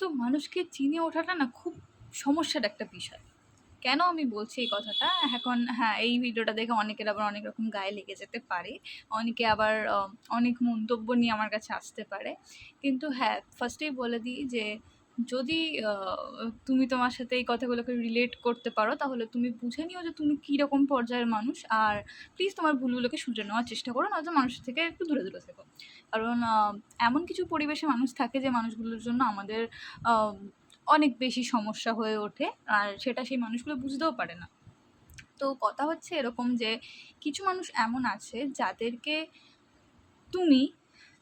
তো মানুষকে চিনে ওঠাটা না খুব সমস্যার একটা বিষয়। কেন আমি বলছি এই কথাটা? এখন হ্যাঁ এই ভিডিওটা দেখে অনেকের আবার অনেক রকম গায়ে লেগে যেতে পারে। অনেকে আবার অনেক মন্তব্য নিয়ে আমার কাছে আসতে পারে। কিন্তু হ্যাঁ ফার্স্টেই বলে দিই যে যদি তুমি তোমার সাথে এই কথাগুলোকে রিলেট করতে পারো, তাহলে তুমি বুঝে নিও যে তুমি কী রকম পর্যায়ের মানুষ। আর প্লিজ তোমার ভুলগুলোকে শুধরে নেওয়ার চেষ্টা করো নয়তো মানুষের থেকে একটু দূরে দূরে থেকো। কারণ এমন কিছু পরিবেশে মানুষ থাকে যে মানুষগুলোর জন্য আমাদের অনেক বেশি সমস্যা হয়ে ওঠে, আর সেটা সেই মানুষগুলো বুঝতেও পারে না। তো কথা হচ্ছে এরকম যে, কিছু মানুষ এমন আছে যাদেরকে তুমি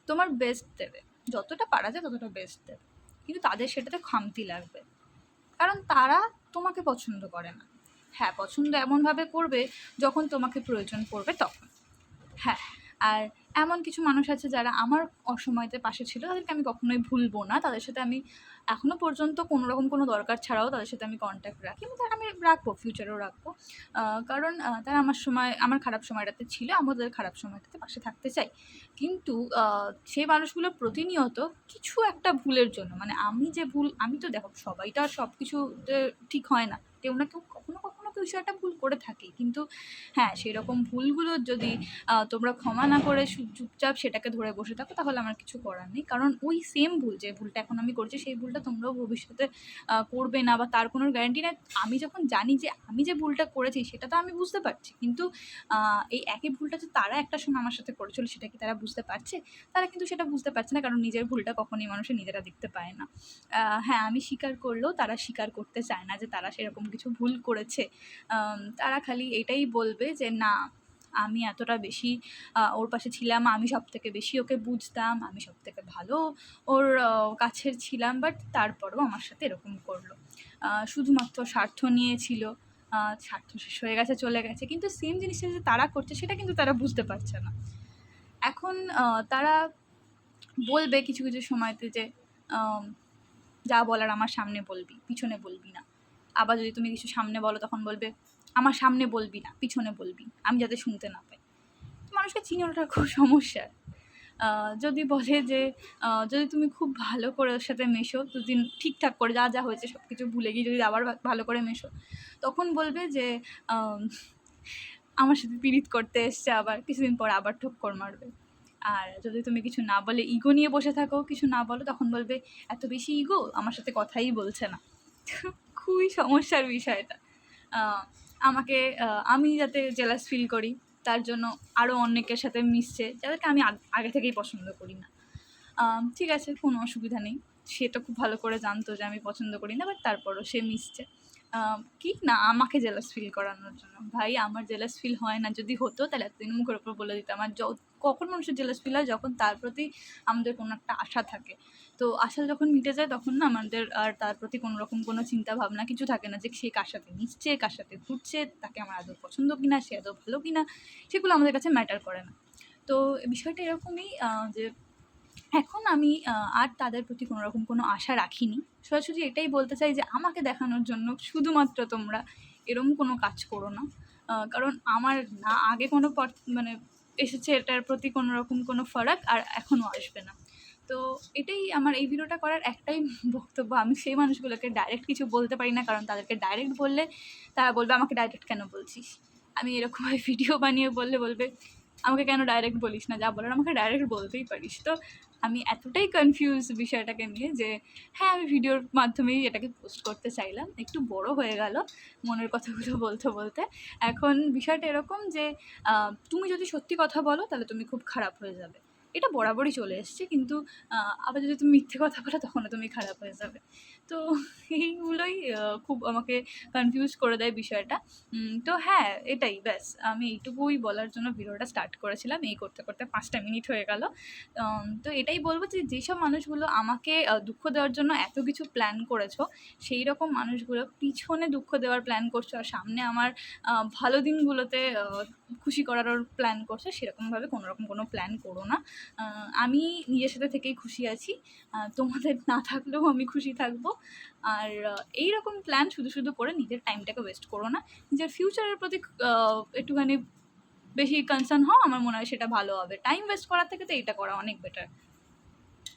তোমার বেস্ট দেবে। যতটা পারা যায় ততটা বেস্ট দেবে। কিন্তু তাদের সেটাতে খামতি লাগবে। কারণ তারা তোমাকে পছন্দ করে না। হ্যাঁ পছন্দ এমনভাবে করবে যখন তোমাকে প্রয়োজন পড়বে তখন। হ্যাঁ আর এমন কিছু মানুষ আছে যারা আমার অসময়তে পাশে ছিল, তাদেরকে আমি কখনোই ভুলবো না। তাদের সাথে আমি এখনও পর্যন্ত কোনো রকম কোনো দরকার ছাড়াও তাদের সাথে আমি কন্ট্যাক্ট রাখি এবং তারা আমি রাখব ফিউচারেও রাখব। কারণ তারা আমার সময়, আমার খারাপ সময়টাতে ছিল আমি তাদের খারাপ সময়টাতে পাশে থাকতে চাই। কিন্তু সেই মানুষগুলো প্রতিনিয়ত কিছু একটা ভুলের জন্য মানে আমি যে ভুল, আমি তো দেখো সবাই তো আর সব কিছুতে ঠিক হয় না। কেউ না কেউ কখনো কখনো কিছু একটা ভুল করে থাকে। কিন্তু হ্যাঁ সেরকম ভুলগুলো যদি তোমরা ক্ষমা না করে চুপচাপ সেটাকে ধরে বসে থাকো, তাহলে আমার কিছু করার নেই। কারণ ওই সেম ভুল যে ভুলটা এখন আমি করছি, সেই ভুলটা তোমরাও ভবিষ্যতে করবে না বা তার কোনো গ্যারান্টি নেই। আমি যখন জানি যে আমি যে ভুলটা করেছি, সেটা তো আমি বুঝতে পারছি। কিন্তু এই একই ভুলটা যে তারা একটা সময় আমার সাথে করেছিল, সেটা কি তারা বুঝতে পারছে? তারা কিন্তু সেটা বুঝতে পারছে না, কারণ নিজের ভুলটা কখনোই মানুষের নিজেরা দেখতে পায় না। হ্যাঁ আমি স্বীকার করলেও তারা স্বীকার করতে চায় না যে তারা সেরকম কিছু ভুল করেছে তারা খালি এটাই বলবে যে, না, আমি এতটা বেশি ওর পাশে ছিলাম, আমি সব থেকে বেশি ওকে বুঝতাম, আমি সব থেকে ভালো ওর কাছের ছিলাম, বাট তারপরেও আমার সাথে এরকম করল। শুধুমাত্র স্বার্থ নিয়েছিল স্বার্থ শেষ হয়ে গেছে, চলে গেছে, কিন্তু সেম জিনিসটা যে তারা করছে, সেটা কিন্তু তারা বুঝতে পারছে না। এখন তারা বলবে কিছু কিছু সময়তে যে যা বলার আমার সামনে বলবি, পিছনে বলবি না। আবার যদি তুমি কিছু সামনে বলো, তখন বলবে, আমার সামনে বলবি না, পিছনে বলবি আমি যাতে শুনতে না পাই। মানুষকে চিনে ওঠা খুব সমস্যা। যদি বলে যে যদি তুমি খুব ভালো করে ওর সাথে মেশো, দুদিন ঠিকঠাক করে যা যা হয়েছে সব কিছু ভুলে গিয়ে যদি আবার ভালো করে মেশো, তখন বলবে যে আমার সাথে পিরিত করতে এসছে আবার, কিছুদিন পর আবার ঠক্কর মারবে। আর যদি তুমি কিছু না বলে ইগো নিয়ে বসে থাকো, কিছু না বলো, তখন বলবে, এত বেশি ইগো আমার সাথে কথাই বলছে না। খুবই সমস্যার বিষয় এটা। আমাকে আমি যাতে জেলাস ফিল করি, তার জন্য আরও অনেকের সাথে মিশছে, যাদেরকে আমি আগে থেকেই পছন্দ করি না। ঠিক আছে, কোনো অসুবিধা নেই। সে তো খুব ভালো করে জানতো যে আমি পছন্দ করি না বাট তারপরও সে মিশছে। কি? না, আমাকে জেলাস ফিল করানোর জন্য। ভাই, আমার জেলাস ফিল হয় না। যদি হতো, তাহলে এতদিন মুখের উপর বলে দিতাম। আর কখন মানুষের জেলাস ফিল হয়? যখন তার প্রতি আমাদের কোনো একটা আশা থাকে। তো আশা যখন মিটে যায়, তখন না আমাদের আর তার প্রতি কোনো রকম কোনো চিন্তা ভাবনা কিছু থাকে না যে সে কার সাথে মিশছে, কার সাথে ঘুরছে, তাকে আমার আদৌ পছন্দ কিনা, সে আদৌ ভালো কিনা, সেগুলো আমাদের কাছে ম্যাটার করে না। তো বিষয়টা এরকমই যে এখন আমি আর তাদের প্রতি কোনো রকম কোনো আশা রাখিনি। সরাসরি এটাই বলতে চাই যে, আমাকে দেখানোর জন্য শুধুমাত্র তোমরা এরম কোনো কাজ করো না। কারণ আমার না, আগে কোনো মানে এসেছে এটার প্রতি কোনো রকম কোনো ফারাক আর এখনও আসবে না। তো এটাই আমার এই ভিডিওটা করার একটাই বক্তব্য। আমি সেই মানুষগুলোকে ডাইরেক্ট কিছু বলতে পারি না, কারণ তাদেরকে ডাইরেক্ট বললে তারা বলবে, আমাকে ডাইরেক্ট কেন বলছিস? আমি এরকমভাবে ভিডিও বানিয়ে বললে বলবে আমাকে কেন ডাইরেক্ট বলিস না? যা বলার আমাকে ডাইরেক্ট বলতেই পারিস। তো আমি এতটাই কনফিউজ বিষয়টাকে নিয়ে যে হ্যাঁ আমি ভিডিওর মাধ্যমেই এটাকে পোস্ট করতে চাইলাম। একটু বড় হয়ে গেল মনের কথাগুলো বলতে বলতে। এখন বিষয়টা এরকম যে তুমি যদি সত্যি কথা বলো, তাহলে তুমি খুব খারাপ হয়ে যাবে। এটা বরাবরই চলে এসছে, কিন্তু আবার যদি তুমি মিথ্যে কথা বলো তখনও তুমি খারাপ হয়ে যাবে। তো এইগুলোই খুব আমাকে কনফিউজ করে দেয় বিষয়টা। তো হ্যাঁ এটাই, ব্যাস। আমি এইটুকুই বলার জন্য ভিডিওটা স্টার্ট করেছিলাম, এই করতে করতে পাঁচটা মিনিট হয়ে গেল। তো এটাই বলব যে, যেসব মানুষগুলো আমাকে দুঃখ দেওয়ার জন্য এত কিছু প্ল্যান করেছ সেই রকম মানুষগুলো পিছনে দুঃখ দেওয়ার প্ল্যান করছ আর সামনে আমার ভালো দিনগুলোতে খুশি করার প্ল্যান করছ, সেরকমভাবে কোনোরকম কোনো প্ল্যান করো না। আমি নিজের সাথে থেকেই খুশি আছি। তোমাদের না থাকলেও আমি খুশি থাকব। আর এই রকম প্ল্যান শুধু শুধু করে নিজের টাইমটাকে ওয়েস্ট করো না। নিজের ফিউচারের প্রতি একটুখানি বেশি কনসার্ন হও, আমার মনে হয় সেটা ভালো হবে। টাইম ওয়েস্ট করার থেকে তো এটা করা অনেক বেটার